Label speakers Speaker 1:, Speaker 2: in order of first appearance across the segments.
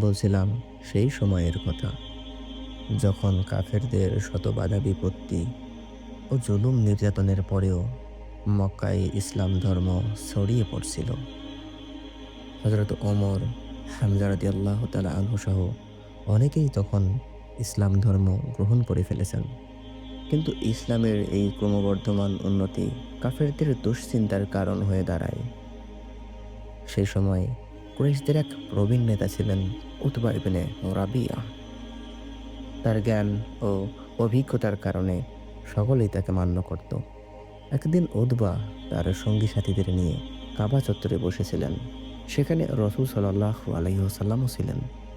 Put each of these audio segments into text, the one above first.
Speaker 1: বলছিলাম সেই সময়ের কথা। যখন কাফেরদের শত বাধা বিপত্তি ও জুলুম নির্যাতনের পরেও মক্কায় ইসলাম ধর্ম ছড়িয়ে পড়ছিল। হজরত ওমর হামজারদি আল্লাহ তালা আনহু সহ অনেকেই তখন ইসলাম ধর্ম গ্রহণ করে ফেলেছেন। কিন্তু ইসলামের এই ক্রমবর্ধমান উন্নতি কাফেরদের দুশ্চিন্তার কারণ হয়ে দাঁড়ায়। সেই সময় কুরাইশদের এক প্রবীণ নেতা ছিলেন উতবা ইবনে রাবিয়া। তার জ্ঞান ও অভিজ্ঞতার কারণে সকলেই তাকে মান্য করত। একদিন উদ্বা তার সঙ্গী সাথীদের নিয়ে কাবা চত্বরে বসেছিলেন। সেখানে রসুল সাল্লাহ আলহিহসাল্লামও ছিলেন।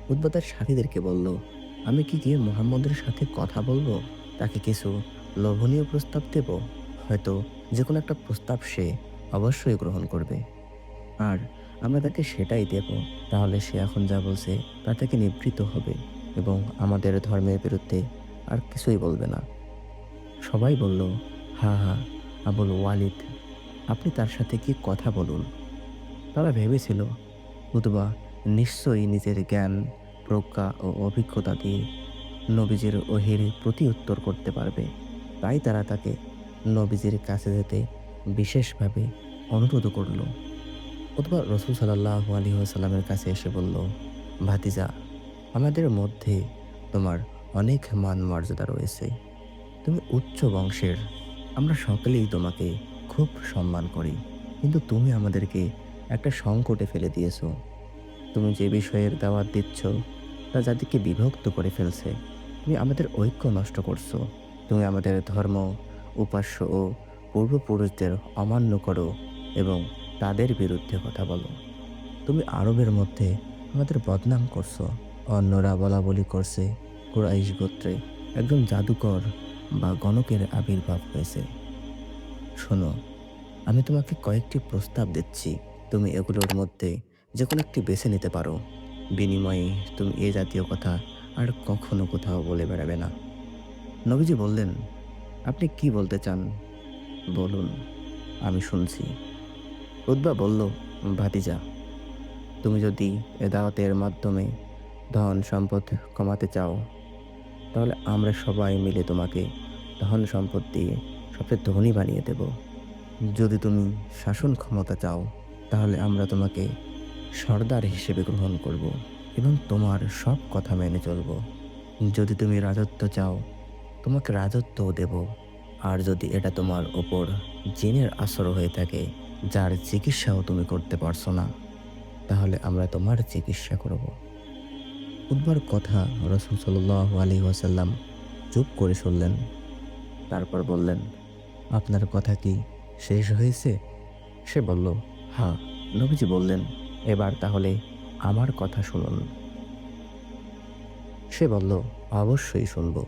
Speaker 1: উদ্বা তার সাথীদেরকে বলল, আমি কি গিয়ে মোহাম্মদের সাথে কথা বলব? তাকে কিছু লোভনীয় প্রস্তাব দেব? হয়তো যে কোনো একটা প্রস্তাব সে অবশ্যই গ্রহণ করবে। আর আমরা তাকে সেটাই দেব। তাহলে সে এখন যা বলছে তা থেকে নিবৃত হবে এবং আমাদের ধর্মের বিরুদ্ধে আর কিছুই বলবে না। সবাই বলল, হা হা, আবুল ওয়ালিদ, আপনি তার সাথে কি কথা বলুন? তারা ভেবেছিল, উতবা, নিশ্চয়ই নিজের জ্ঞান, প্রজ্ঞা ও অভিজ্ঞতা দিয়ে নবীজির ওহির প্রতি উত্তর করতে পারবে। তাই তারা তাকে নবীজির কাছে যেতে বিশেষভাবে অনুরোধ করল। অথবা রসুল সাল্লাহ আলী সাল্লামের কাছে এসে বলল, ভাতিজা, আমাদের মধ্যে তোমার অনেক মান মর্যাদা রয়েছে। তুমি উচ্চ বংশের। আমরা সকলেই তোমাকে খুব সম্মান করি, কিন্তু তুমি আমাদেরকে একটা সংকটে ফেলে দিয়েছ। তুমি যে বিষয়ের দাওয়াত দিচ্ছ, তা জাতিকে বিভক্ত করে ফেলছে। তুমি আমাদের ঐক্য নষ্ট করছ। তুমি আমাদের ধর্ম, উপাস্য ও পূর্বপুরুষদের অমান্য করো এবং তাদের বিরুদ্ধে কথা বলো। তুমি আরবের মধ্যে আমাদের বদনাম করছ। অন্যরা বলা বলি করছে কুরাইশ গোত্রে। একজন জাদুকর বা গণকের আবির্ভাব হয়েছে। শোনো, আমি তোমাকে কয়েকটি প্রস্তাব দিচ্ছি। তুমি এগুলোর মধ্যে যে কোনো একটি বেছে নিতে পারো। বিনিময়ে তুমি এ জাতীয় কথা আর কখনো কোথাও বলে বেড়াবে না। নবীজি বললেন, আপনি কি বলতে চান? বলুন, আমি শুনছি। উদ্বা বলল, ভাতিজা, তুমি যদি এ দাওয়াতের মাধ্যমে ধন সম্পদ কমাতে চাও, তাহলে আমরা সবাই মিলে তোমাকে ধন সম্পদ দিয়ে সবচেয়ে ধনী বানিয়ে দেব। যদি তুমি শাসন ক্ষমতা চাও, তাহলে আমরা তোমাকে সর্দার হিসেবে গ্রহণ করব এবং তোমার সব কথা মেনে চলব। যদি তুমি রাজত্ব চাও, তোমাকে রাজত্বও দেব। আর যদি এটা তোমার ওপর জিনের আসর হয়ে থাকে যার চিকিৎসাও তুমি করতে পারছ না, তাহলে আমরা তোমার চিকিৎসা করব। উদ্বার কথা রসুল সাল্লাহ আলী ওয়াসাল্লাম চুপ করে শুনলেন। তারপর বললেন, আপনার কথা কি শেষ হয়েছে? সে বলল হ্যাঁ। নবীজি বললেন, এবার তাহলে আমার কথা শুনুন। সে বলল, অবশ্যই শুনব।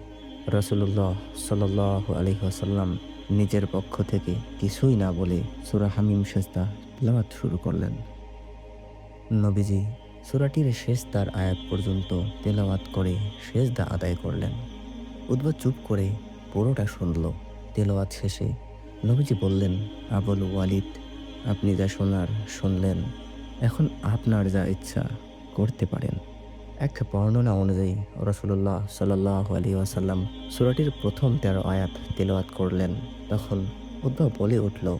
Speaker 1: রসুল্লাহ সাল্লাহ আলহিহাসাল্লাম নিজের পক্ষ থেকে কিছুই না বলে সুরা হামিম শেস্তা তেলাওয়াত শুরু করলেন। নবীজি সুরাটির শেষ তার আয়াত পর্যন্ত তেলাওয়াত করে শেষদা আদায় করলেন। উদ্ভা চুপ করে পুরোটা শুনল। তেলাওয়াত শেষে নবীজি বললেন, আবুল ওয়ালিদ, আপনি যা শোনার শুনলেন, এখন আপনার যা ইচ্ছা করতে পারেন। এক বর্ণনা অনুযায়ী রসুল্লাহ সাল্লাহ আলী আসাল্লাম সুরাটির প্রথম তেরো আয়াত তেলাওয়াত করলেন। তখন উদ্ভা বলে উঠল,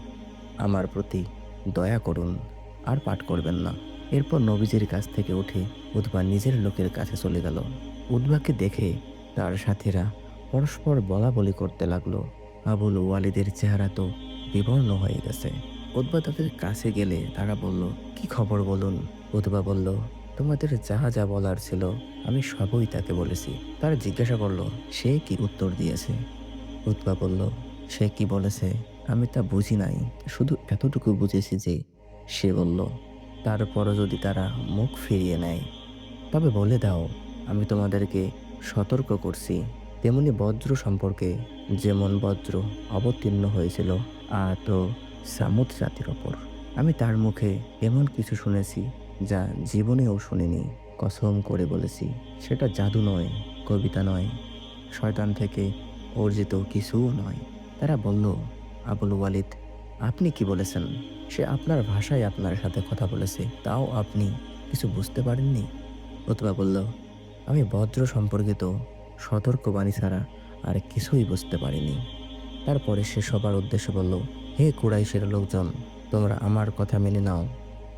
Speaker 1: আমার প্রতি দয়া করুন, আর পাঠ করবেন না। এরপর নবীজির কাছ থেকে উঠে উদ্বা নিজের লোকের কাছে চলে গেল। উদ্বাকে দেখে তার সাথীরা পরস্পর বলা বলি করতে লাগল। আবুল ওয়ালিদের চেহারা তো বিবর্ণ হয়ে গেছে। উদ্বা তাদের কাছে গেলে তারা বলল, কি খবর বলুন? উদ্বা বলল, তোমাদের যা যা বলার ছিল, আমি সবই তাকে বলেছি। তারা জিজ্ঞাসা করল, সে কি উত্তর দিয়েছে? উদ্বা বলল সে কি বলেছে? আমি তা বুঝি নাই। শুধু এতটুকু বুঝেছি যে সে বলল, তারপরও যদি তারা মুখ ফিরিয়ে নেয়, তবে বলে দাও, আমি তোমাদেরকে সতর্ক করছি। তেমনি বজ্র সম্পর্কে যেমন বজ্র অবতীর্ণ হয়েছিল আত ও সামুদ জাতির ওপর। আমি তার মুখে এমন কিছু শুনেছি, যা জীবনেও শুনিনি। কসম করে বলেছি, সেটা জাদু নয়, কবিতা নয়। শয়তান থেকে অর্জিত কিছুও নয়। তারা বলল, আবুল ওয়ালিদ, আপনি কি বলেছেন? সে আপনার ভাষায় আপনার সাথে কথা বলেছে, তাও আপনি কিছু বুঝতে পারেননি? উতবা বলল, আমি বজ্র সম্পর্কিত, সতর্কবাণী ছাড়া আর কিছুই বুঝতে পারিনি। তারপরে সে সবার উদ্দেশ্যে বলল, হে কুরাইশের লোকজন, তোমরা আমার কথা মেনে নাও।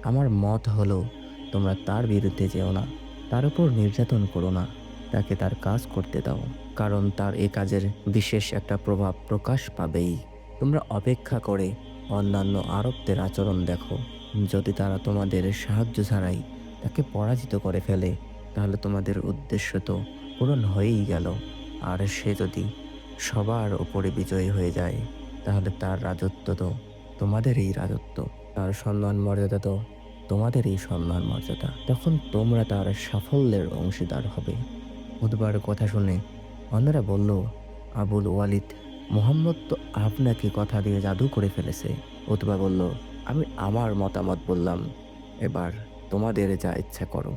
Speaker 1: আমার মত হলো, তোমরা তার বিরুদ্ধে যেও না, তার উপর নির্যাতন করো না। তাকে তার কাজ করতে দাও, কারণ তার এ কাজের বিশেষ একটা প্রভাব প্রকাশ পাবেই। তোমরা অপেক্ষা করে অন্যান্য আরবদের আচরণ দেখো। যদি তারা তোমাদের সাহায্য ছাড়াই তাকে পরাজিত করে ফেলে, তাহলে তোমাদের উদ্দেশ্য তো পূরণ হয়েই গেল। আর সে যদি সবার উপরে বিজয়ী হয়ে যায়, তাহলে তার রাজত্ব তো তোমাদেরই রাজত্ব। তার সম্মান মর্যাদা তো তোমাদেরই সম্মান মর্যাদা। তখন তোমরা তার সাফল্যের অংশীদার হবে। উদ্বার কথা শুনে অন্যরা বলল, আবুল ওয়ালিদ, মোহাম্মদ তো আপনাকে কথা দিয়ে জাদু করে ফেলেছে। উতবা বলল, আমি আমার মতামত বললাম। এবার তোমাদের যা ইচ্ছা করো।